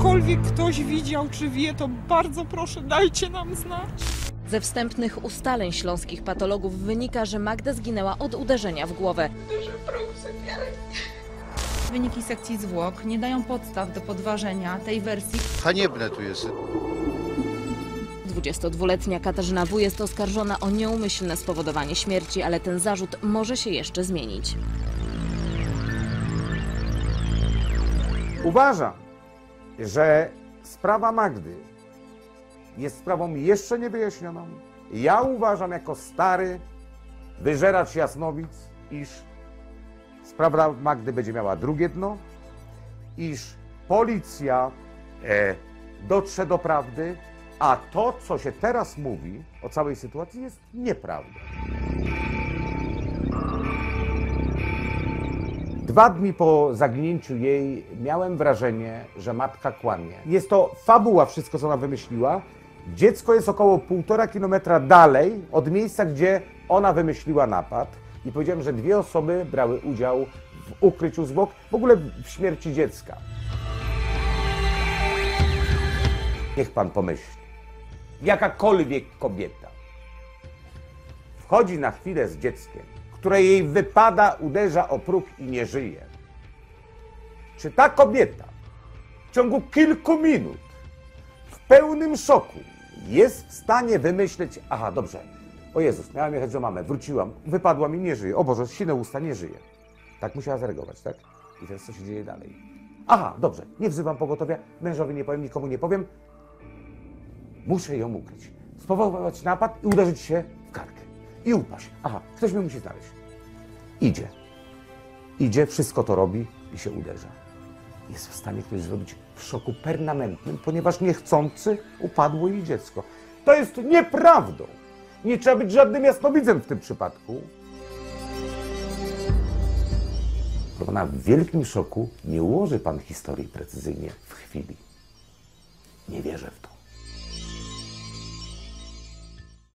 cokolwiek ktoś widział czy wie, to bardzo proszę dajcie nam znać. Ze wstępnych ustaleń śląskich patologów wynika, że Magda zginęła od uderzenia w głowę. Wyniki sekcji zwłok nie dają podstaw do podważenia tej wersji. Haniebne tu jest. 22-letnia Katarzyna W. jest oskarżona o nieumyślne spowodowanie śmierci, ale ten zarzut może się jeszcze zmienić. Uważam, że sprawa Magdy jest sprawą jeszcze niewyjaśnioną. Ja uważam jako stary wyżeracz Jasnowic, iż sprawa Magdy będzie miała drugie dno, iż policja e, dotrze do prawdy, a to, co się teraz mówi o całej sytuacji, jest nieprawdą. Dwa dni po zaginięciu jej miałem wrażenie, że matka kłamie. Jest to fabuła, wszystko co ona wymyśliła. Dziecko jest około półtora kilometra dalej od miejsca, gdzie ona wymyśliła napad. I powiedziałem, że dwie osoby brały udział w ukryciu zwłok, w ogóle w śmierci dziecka. Niech pan pomyśli. Jakakolwiek kobieta wchodzi na chwilę z dzieckiem, które jej wypada, uderza o próg i nie żyje. Czy ta kobieta w ciągu kilku minut w pełnym szoku jest w stanie wymyśleć, aha, dobrze, o Jezus, miałam jechać za mamę, wróciłam, wypadła mi, nie żyje, o Boże, sine usta, nie żyje. Tak musiała zareagować, tak? I teraz co się dzieje dalej? Aha, dobrze, nie wzywam pogotowia, mężowi nie powiem, nikomu nie powiem, muszę ją ukryć. Spowodować napad i uderzyć się. I upaść. Aha, ktoś mnie musi znaleźć. Idzie. Idzie, wszystko to robi i się uderza. Jest w stanie ktoś zrobić w szoku permanentnym, ponieważ niechcący upadło jej dziecko. To jest nieprawdą. Nie trzeba być żadnym jasnowidzem w tym przypadku. Ona w wielkim szoku nie ułoży pan historii precyzyjnie w chwili. Nie wierzę w to.